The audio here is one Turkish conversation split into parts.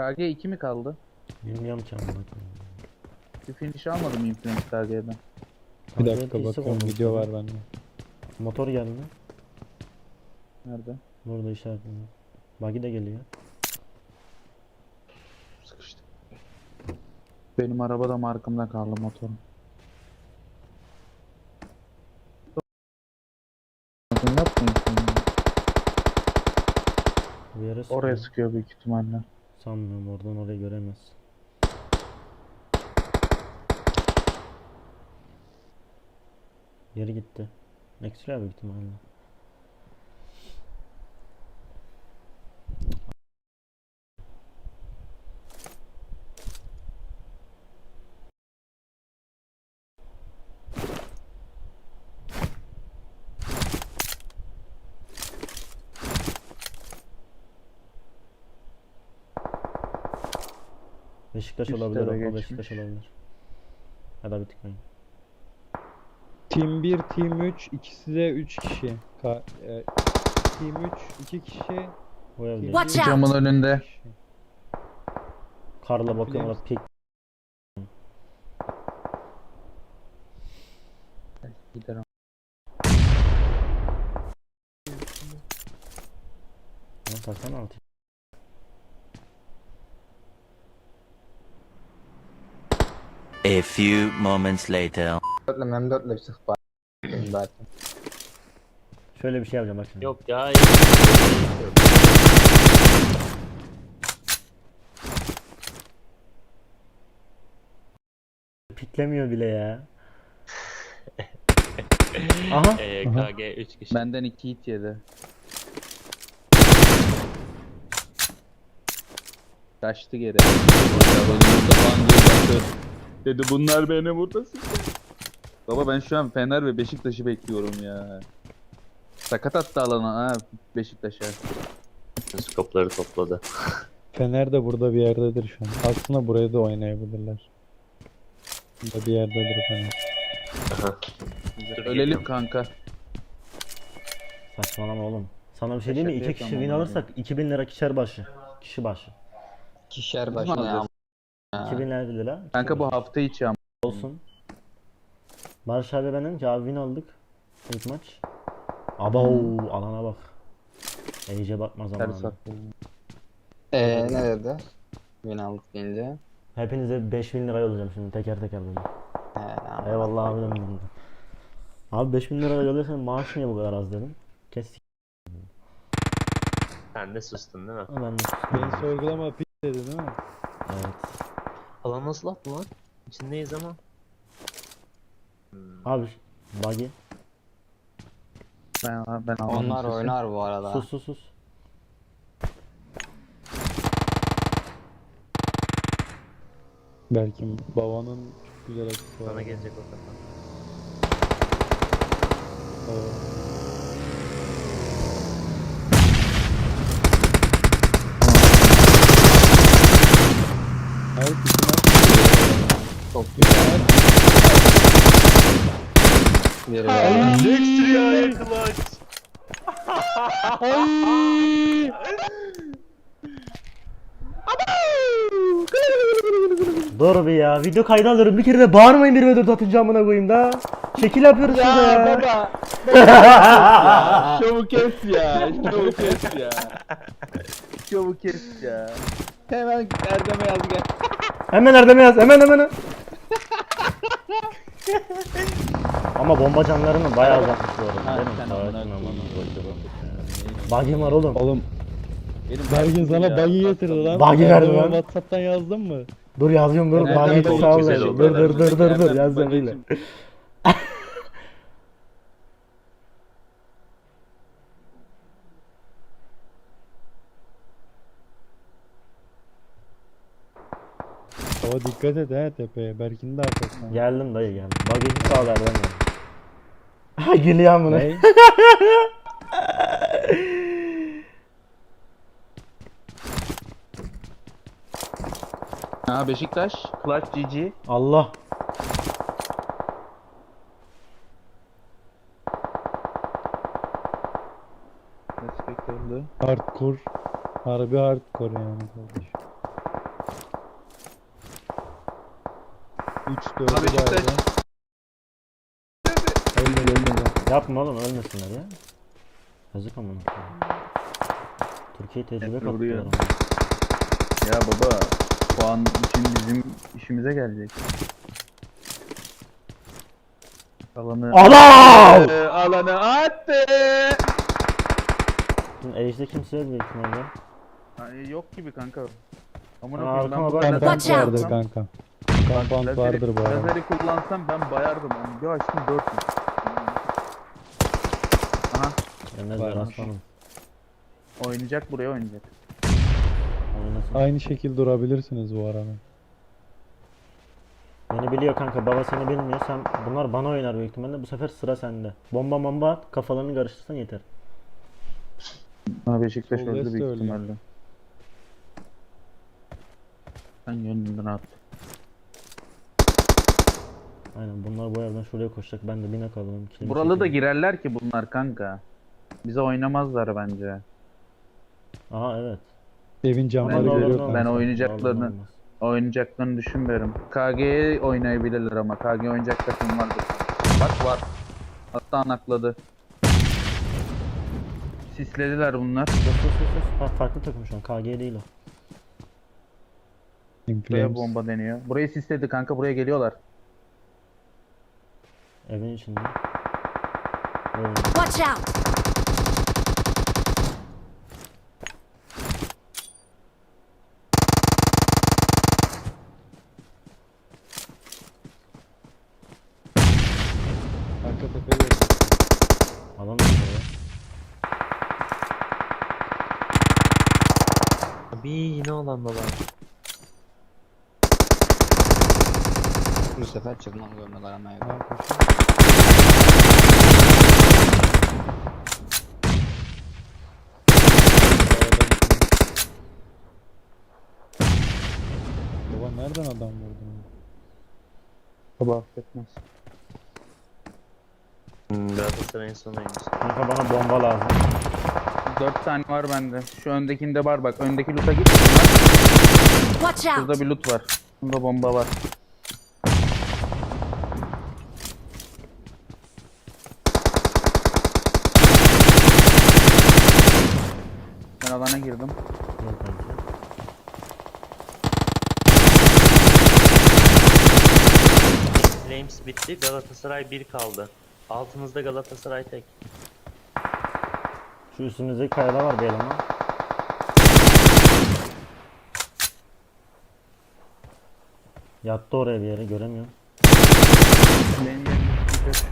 KG 2 mi kaldı? Bilmiyorum ki amına koyayım. Bir finish almadım Infinite KG'den. Bir Kanka, dakika olmuş. video var bende. Motor geldi. Nerede? Burada işaretli. Buggy de geliyor. Sıkıştı. Benim araba da markamda kaldı motorum. Yapmayın şimdi. Bir yere Oraya sıkıyor büyük ihtimalle. Sanmıyorum oradan orayı göremez. Geri gitti. Ekstra büyük ihtimalle. Beşiktaş Üst olabilir, tere o Beşiktaş olabilir. Ya da bir tıklayın. Team 1, Team 3, ikisi de 3 kişi. Ka e, team 3, 2 kişi. Bu evde. Watch out. Camın önünde. Karla bakıyorum orada pik. Giderim. Lan taksana altı. A few moments later. Dörtle M4'le bir sık bari. zaten. Şöyle bir şey yapacağım bak şimdi. Yok ya. Piklemiyor bile ya. Aha. EKG 3 kişi. Benden 2 hit yedi. Kaçtı geri. Dedi bunlar beni burada sıkıyor. Baba ben şu an Fener ve Beşiktaş'ı bekliyorum ya. Sakat attı alana ha Beşiktaş'a. Skopları topladı. Fener de burada bir yerdedir şu an. Aslında buraya da oynayabilirler. Burada bir yerdedir Fener. Ölelim kanka. Saçmalama oğlum. Sana bir şey diyeyim mi? İki kişi win alırsak 2000 lira kişer başı. Kişi başı. İkişer mi başına ya. Alacağız? Ha. 2000 lira. Kanka bu hafta içi ama. olsun. Barış abi ben dedim ki abi win aldık. İlk maç. Aba alana bak. İyice bakma zamanı. Eee ne dedi? Win aldık deyince. Hepinize 5000 lira yollayacağım şimdi teker teker böyle. Tamam. Eyvallah abi dedim. Abi 5000 lira yolluyorsan maaş niye bu kadar az dedim. Kes. Sen de sustun değil mi? Ben de Beni sorgulama pik dedi değil mi? evet. Alan nasıl attı lan? İçindeyiz ama. Abi buggy. Ben, ben Onlar sesi. oynar bu arada. Sus sus sus. Belki babanın çok güzel açısı var. Bana gelecek o kafa. Oo. Hayır kızım Çok güzel. Bir Extra clutch. Dur bir ya. Video kaydı alıyorum. Bir kere de bağırmayın bir dört atınca amına koyayım da. Şekil yapıyoruz şurada ya. Şovu kes ya. Şovu kes ya. Şovu kes ya. Hemen Erdem'e yaz gel. Hemen Erdem'e yaz. Hemen hemen. Ama bomba canlarını bayağı azaltmış bu arada. Ha, Değil mi? sen Savaşın amına amına koyayım. koyduğum. Buggy'm var oğlum. Oğlum Benim Bergin sana buggy getirdi lan. Buggy verdi Erdem'e lan. Whatsapp'tan yazdın mı? Dur yazıyorum dur. Nereden Buggy'yi buldun sağ ol. güzel Dur oldu. dur dur dur dur Nereden yaz buldun? öyle. Ama dikkat et he tepeye. Berkin de arkasından. Geldim dayı geldim. Buggy'yi sağ ol Erdem ya gülüyor buna. Ha Beşiktaş, Clark GG. Allah. Respektörlü. Hardcore. Harbi hardcore yani kardeşim. 3 4 Beşiktaş. Yapma oğlum ölmesinler ya. Yazık amına. Türkiye tecrübe Hep vuruyor. Ya baba puan için bizim işimize gelecek. Alanı Adam! Ee, alanı attı. Şimdi Age'de kimse yok büyük ihtimalle. Yani yok gibi kanka. Amına Aa, koyayım ben arkama bu bak. kadar Kampant Watch out. vardır kanka. Kampant Lazeri- vardır bu arada. Lazeri kullansam ben bayardım onu. Bir açtım 4 Aha Yemez Varmış. aslanım. oynayacak buraya oynayacak. Oynasın. Aynı şekil durabilirsiniz bu arada. Beni biliyor kanka baba seni bilmiyor. Sen bunlar bana oynar büyük ihtimalle. Bu sefer sıra sende. Bomba bomba at kafalarını karıştırsan yeter. Ha Beşiktaş Sol öldü West büyük öldü. ihtimalle. Ben yönünden attım. Aynen bunlar bu evden şuraya koşacak. Ben de bine kalalım. kilimi Buralı da çekeyim. girerler ki bunlar kanka. Bize oynamazlar bence. Aha evet. Evin camları Ben- görüyor ben kanka. oynayacaklarını- Olmaz. Oynayacaklarını düşünmüyorum. KG'ye oynayabilirler ama KG oynayacak takım vardır. Bak var. Hatta anakladı. Sislediler bunlar. Sus sus sus sus. Ha, farklı takım şu an. KG değil o. Buraya Inflames. bomba deniyor. Burayı sisledi kanka buraya geliyorlar. Evin içinde. Evet. Watch out! Arka tepeye yok. Alan da ya. Abi yine alandalar. Bu sefer çıkmam görmediler ama evde. Baba nereden adam vurdun? Baba affetmez. Hmm, Galatasaray'ın sonuymuş. Kanka bana bomba lazım. 4 tane var bende. Şu öndekinde var bak. Öndeki loot'a git. Watch out! Şurada bir loot var. Bunda bomba var. Ben alana girdim. Flames bitti. Galatasaray 1 kaldı. Altımızda Galatasaray tek. Şu üstümüzdeki kayada var bir eleman. Yattı oraya bir yere göremiyorum. Benim şu an.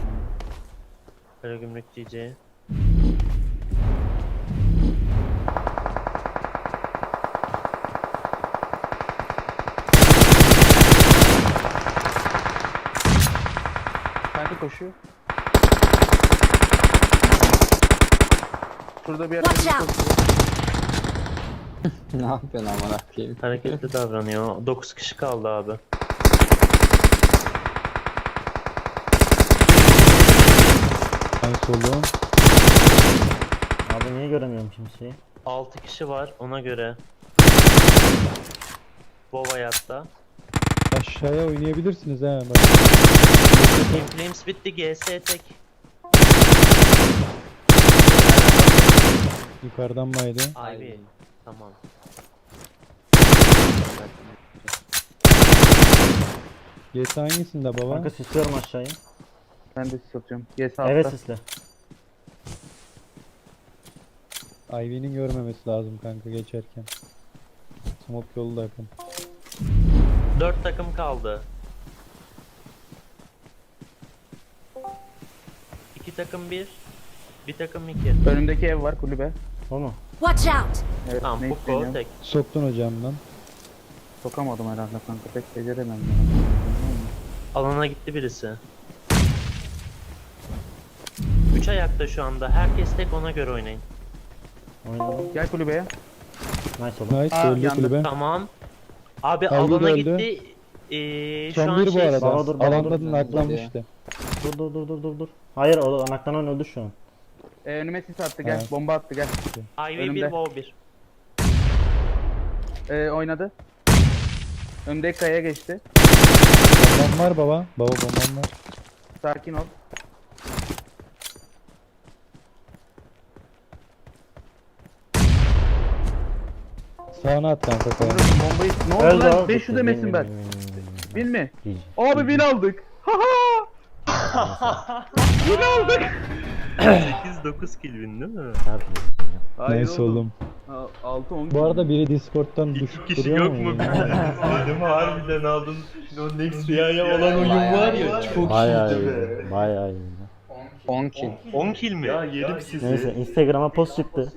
Karagümrük GC. Kanka koşuyor. Şurada bir yer. Watch out! ne yapıyorsun amına koyayım? Hareketli davranıyor. 9 kişi kaldı abi. En solu. Abi niye göremiyorum kimseyi? 6 kişi var ona göre. Bova yatta. Aşağıya oynayabilirsiniz ha. Bak. Team Flames bitti. GS tek. Yukarıdan baydı. Ivy. Tamam. GS hangisinde baba? Kanka sisliyorum aşağıyı. Ben de satıyorum. Yes altta. Evet sisle. Ivy'nin görmemesi lazım kanka geçerken. Smoke yolu da yakın. 4 takım kaldı. 2 takım 1. Bir takım 2. Önümdeki ev var kulübe. O mu? Watch out! Evet, Tamam ne Fuko isteniyor? tek. Soktun hocamdan. Sokamadım herhalde kanka. Pek beceremem. ya. Alana gitti birisi. 3 ayakta şu anda. Herkes tek ona göre oynayın. Oynadım. Gel kulübeye. Nice oldu. Nice Aa, öldü yandı. kulübe. Tamam. Abi Ivy alana öldü. gitti. Ee, şu Son an bir bu şey, arada. Baba dur, Alandan dur. naklanmıştı. Dur dur dur dur dur dur. Hayır o anaklanan öldü şu an. Ee, önüme sis attı gel. Evet. Bomba attı gel. Ivy 1 önümde. Wow 1. Ee, oynadı. Önümdeki kayaya geçti. Bombam var baba. Baba bombam var. Sakin ol. Sağına at kanka kaya. Bombayı ne oldu Öldü lan? abi. 500 Win, demesin ben. Bin mi? Abi bin aldık. Bin aldık. 8-9 kill win değil mi? Çarpma. Neyse oğlum. 6 10 Bu arada biri Discord'dan düşüp kişi duruyor yok mu? mu? Dedim harbiden aldın. O Next Rüya'ya olan oyun var ya çok Bayağı iyiydi be. iyiydi. Bayağı iyiydi. 10 kill. 10 kill mi? Ya yedim sizi. Neyse Instagram'a post çıktı.